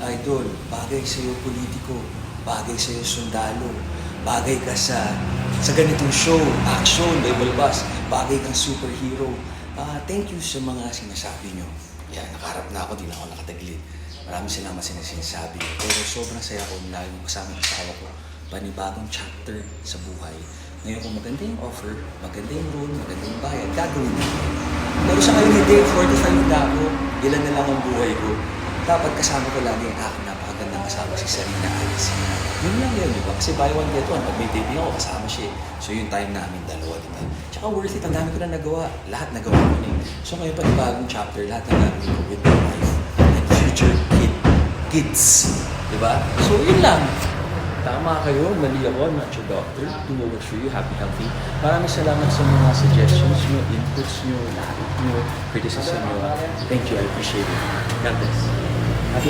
Idol, bagay sa'yo politiko, bagay sa'yo sundalo, bagay ka sa sa ganitong show, action, level bus, bagay kang superhero. Ah, thank you sa mga sinasabi nyo. Yan, nakaharap na ako, di na ako nakataglit. Maraming salamat sa sinasabi. Pero sobrang saya ko lagi mo kasama ang asawa ko. Panibagong chapter sa buhay. Ngayon kung maganda yung offer, maganda yung role, maganda yung bayad, gagawin mo. Pero sa ngayon hindi, 45 na ako, ilan na lang ang buhay ko. Dapat kasama ko lagi ang aking napakagandang kasama si Sarina Alice. Yun lang yun, di ba? Kasi buy one get one. Pag may taping ako, kasama siya. eh. So yung time namin dalawa, di ba? Tsaka worth it, ang dami ko na nagawa. Lahat nagawa ko na eh. So ngayon pa bagong chapter, lahat na gagawin ko with my wife and future kid, kids. Di ba? So yun lang. Tama kayo, mali ako, not your doctor. Do what for you, happy, healthy. Maraming salamat sa mga suggestions nyo, inputs nyo, lahat nyo, criticism nyo. Thank you, I appreciate it. God bless.